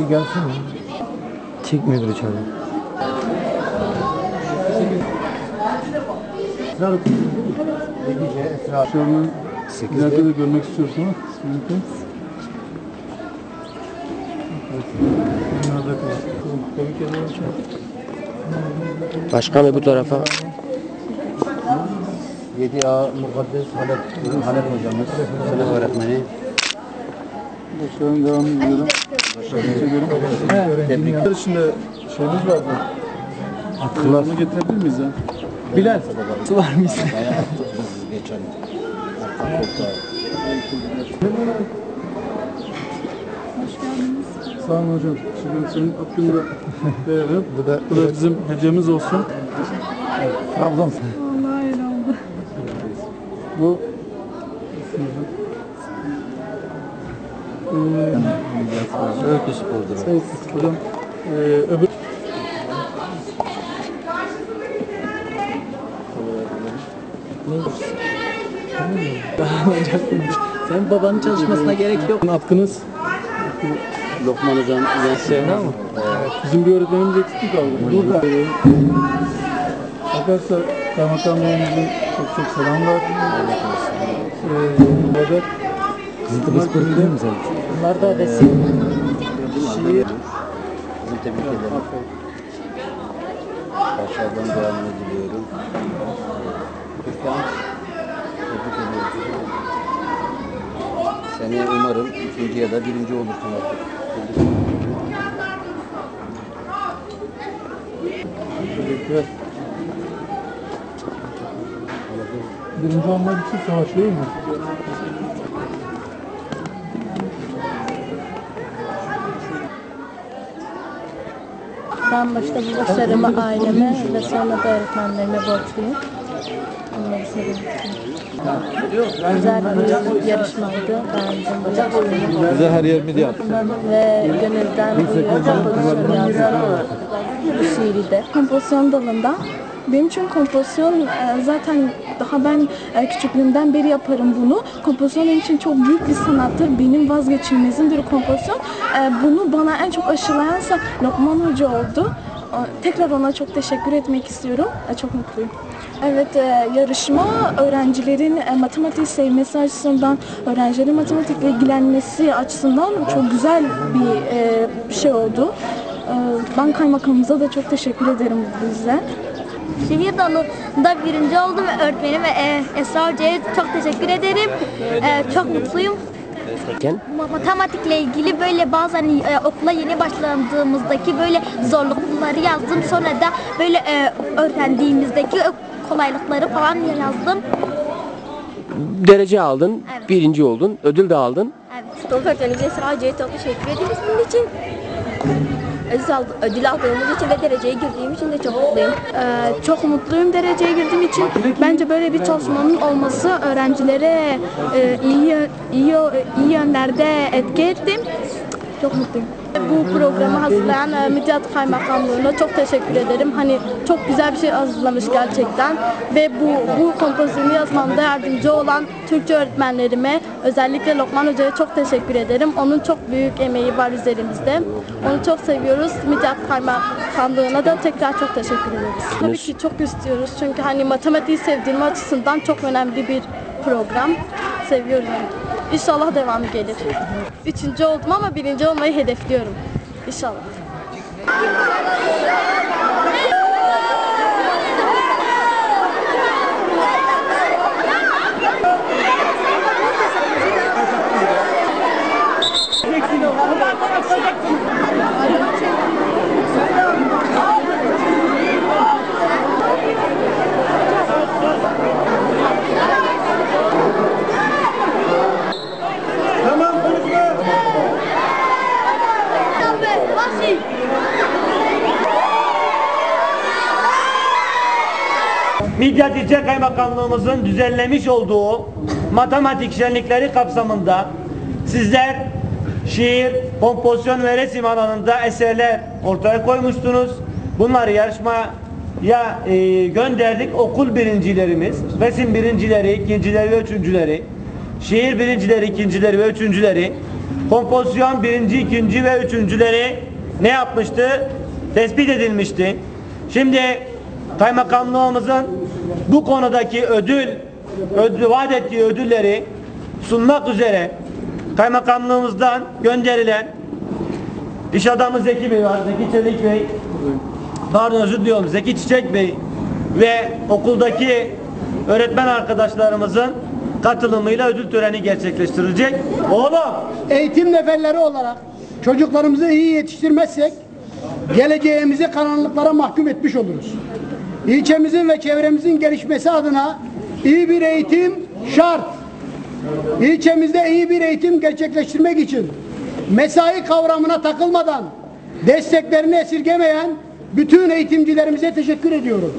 Bir gelsene. Çekmiyordur içeride. Şu an ileride de görmek istiyorsanız mümkün. Başkan ve bu tarafa 7A Mukaddes Halep, Halep hocamız, sınıf öğretmeni. Başkanım devam ediyorum. Çekiyorum. Tebrikler içinde şeyimiz vardı. Akıllarını getirebilir miyiz ya? Bilal. Su var mı iste? Bayağı attık biz geçen. Sağ olun hocam. Şimdi senin hakkında verelim. Bu da, bu da bizim hediyemiz olsun. Trabzon. Vallahi öyle oldu. Bu Öykü spordur. evet, hocam ee, öbür Senin babanın çalışmasına gerek yok. hakkınız Lokman hocam, Sevda mı? bizim bir öğretmenimiz eksik kaldı. Burada. Arkadaşlar kaymakamlarımızın çok çok selamlar. Ee, Vedat. Kızıltepe Spor biliyor musun sen? Bunlar da resim. Şiir. Bizim tebrik ederim. Başarıdan devamını diliyorum. Türkan, tebrik ediyorum. Seneye umarım ikinci ya da birinci olursun artık. Teşekkürler. Birinci olmak için savaş değil Ben başta bu başarımı aileme ve sonra da öğretmenlerime borçluyum. Onları seviyorum. Güzel bir yarışmaydı. Beğendim. Bize her yer mi diye Ve gönülden kompozisyon yazdım. Bu şiiri de. Kompozisyon dalında benim için kompozisyon e, zaten daha ben e, küçüklüğümden beri yaparım bunu. Kompozisyon benim için çok büyük bir sanattır. Benim vazgeçilmezimdir kompozisyon. E, Bunu bana en çok aşılayansa Lokman Hoca oldu. Tekrar ona çok teşekkür etmek istiyorum. E, Çok mutluyum. Evet, yarışma öğrencilerin matematiği sevmesi açısından, öğrencilerin matematikle ilgilenmesi açısından çok güzel bir şey oldu. Ben kaymakamımıza da çok teşekkür ederim bu yüzden. Şehir dalında birinci oldum ve öğretmenim e, Esra Hoca'ya çok teşekkür ederim. E, çok mutluyum. Matematikle ilgili böyle bazen e, okula yeni başladığımızdaki böyle zorlukları yazdım. Sonra da böyle e, öğrendiğimizdeki kolaylıkları falan yazdım. derece aldın, Evet. birinci oldun, ödül de aldın. Evet. Sınıf öğretmenimize Esra Hoca'ya çok teşekkür ederiz bunun için. Ödül, aldı, ödül aldığımız için ve dereceye girdiğim için de çok mutluyum. Ee, çok mutluyum dereceye girdiğim için. Bence böyle bir çalışmanın olması öğrencilere e, iyi iyi iyi yönlerde etki etti. Çok mutluyum. Bu programı hazırlayan e, Midyat Kaymakamlığı'na çok teşekkür ederim. Hani çok güzel bir şey hazırlamış gerçekten. Ve bu bu kompozisyonu yazmamda yardımcı olan Türkçe öğretmenlerime, özellikle Lokman Hoca'ya çok teşekkür ederim. Onun çok büyük emeği var üzerimizde. Onu çok seviyoruz. Midyat Kaymakamlığı'na da tekrar çok teşekkür ederiz. Tabii ki çok istiyoruz. Çünkü hani matematiği sevdiğim açısından çok önemli bir program. Seviyorum. İnşallah devamı gelir. Üçüncü oldum ama birinci olmayı hedefliyorum. İnşallah. Midyat İlçe Kaymakamlığımızın düzenlemiş olduğu matematik şenlikleri kapsamında sizler şiir, kompozisyon ve resim alanında eserler ortaya koymuştunuz. Bunları yarışmaya e, gönderdik. Okul birincilerimiz, resim birincileri, ikincileri ve üçüncüleri, şiir birincileri, ikincileri ve üçüncüleri kompozisyon birinci, ikinci ve üçüncüleri ne yapmıştı? Tespit edilmişti. Şimdi kaymakamlığımızın bu konudaki ödül, ödül vaat ettiği ödülleri sunmak üzere kaymakamlığımızdan gönderilen iş adamı Zeki Bey var, Zeki Çelik Bey, pardon özür diliyorum Zeki Çiçek Bey ve okuldaki öğretmen arkadaşlarımızın katılımıyla ödül töreni gerçekleştirilecek. Oğlum eğitim neferleri olarak çocuklarımızı iyi yetiştirmezsek geleceğimizi karanlıklara mahkum etmiş oluruz. İlçemizin ve çevremizin gelişmesi adına iyi bir eğitim şart. İlçemizde iyi bir eğitim gerçekleştirmek için mesai kavramına takılmadan desteklerini esirgemeyen bütün eğitimcilerimize teşekkür ediyorum.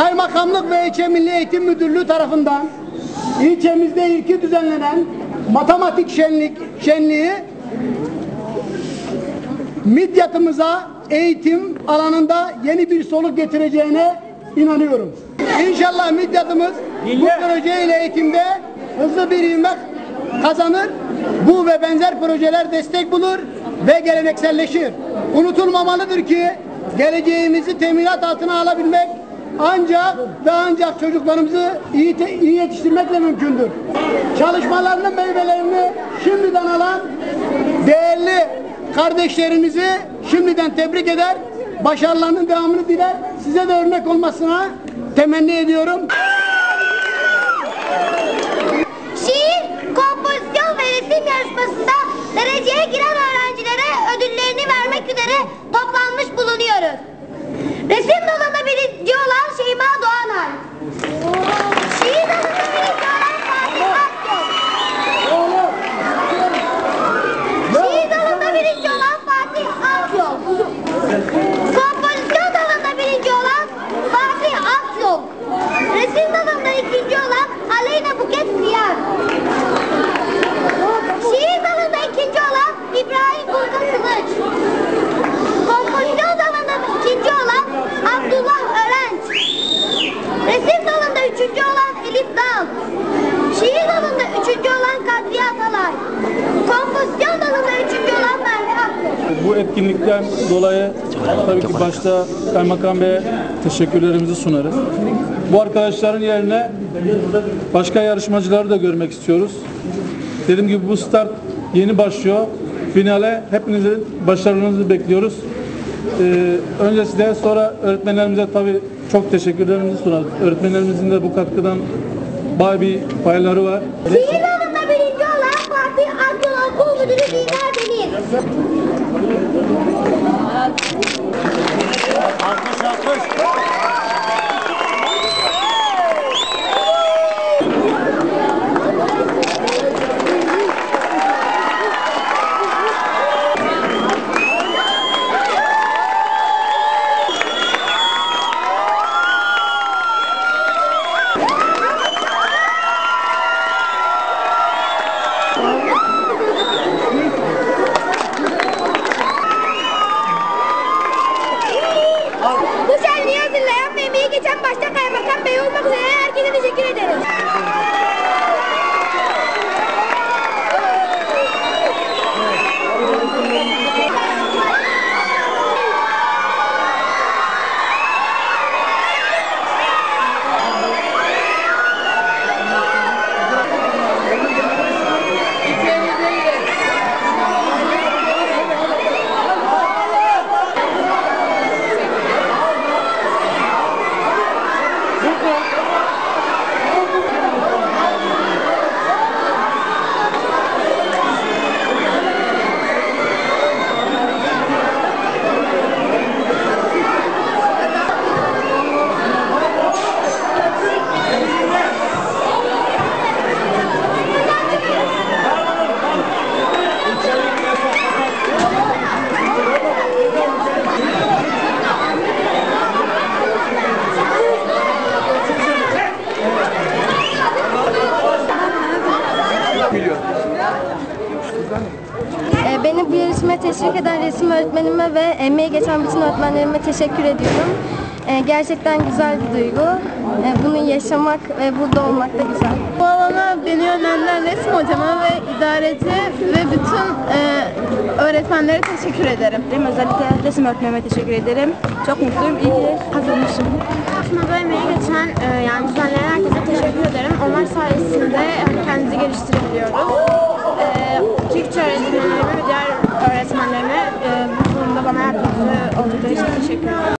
Kaymakamlık ve İlçe Milli Eğitim Müdürlüğü tarafından ilçemizde ilki düzenlenen matematik şenlik şenliği midyatımıza eğitim alanında yeni bir soluk getireceğine inanıyorum. İnşallah midyatımız bu projeyle eğitimde hızlı bir ivme kazanır. Bu ve benzer projeler destek bulur ve gelenekselleşir. Unutulmamalıdır ki geleceğimizi teminat altına alabilmek ancak ve ancak çocuklarımızı iyi, te- iyi yetiştirmekle mümkündür. Çalışmalarının meyvelerini şimdiden alan değerli kardeşlerimizi şimdiden tebrik eder. Başarılarının devamını diler. Size de örnek olmasına temenni ediyorum. Şiir, kompozisyon ve resim yarışmasında dereceye giren öğrencilere ödüllerini vermek üzere toplanmış bulunuyoruz. Resim dalında birinci olan Şeyma Doğanay. Şiir dalında birinci olan Fatih Akyol. Şiir dalında birinci olan Fatih Akyol. Kompozisyon dalında birinci olan Fatih Akyol. Resim dalında ikinci olan Aleyna Buket Siyar. Şiir dalında ikinci olan İbrahim Burka Kılıç. Kompozisyon dalında ikinci olan Abdullah Örenç. Resim dalında üçüncü olan Elif Dal. Şiir dalında üçüncü olan Kadriye Atalay. Kompozisyon dalında üçüncü olan Merve Akgül. Bu etkinlikten dolayı tabii ki başta Kaymakam Bey'e teşekkürlerimizi sunarız. Bu arkadaşların yerine başka yarışmacıları da görmek istiyoruz. Dediğim gibi bu start yeni başlıyor. Finale hepinizin başarılarınızı bekliyoruz. Ee, öncesinde sonra öğretmenlerimize tabii çok teşekkürlerimizi sunarız. Öğretmenlerimizin de bu katkıdan bayağı bir payları var. Şiir dalında birinci olan Fatih Akgül Okul Müdürü Didar Demir. Bu şenliği hazırlayan ve emeği geçen başta Kaymakam Bey olmak üzere herkese teşekkür ederiz. Ee, Beni bu yarışmaya teşvik eden resim öğretmenime ve emeği geçen bütün öğretmenlerime teşekkür ediyorum. e, gerçekten güzel bir duygu. E, bunu yaşamak ve burada olmak da güzel. Bu alana beni yönlendiren resim hocama ve idareci ve bütün e, öğretmenlere teşekkür ederim. Özellikle resim öğretmenime teşekkür ederim. Çok mutluyum. İyi ki kazanmışım. Çalışmada emeği geçen e, yani düzenleyen herkese teşekkür ederim. Onlar sayesinde kendimizi geliştirebiliyoruz. E, Türkçe öğretmenlerime ve diğer öğretmenlerime e, bu konuda bana yardımcı oldukları için teşekkür ederim.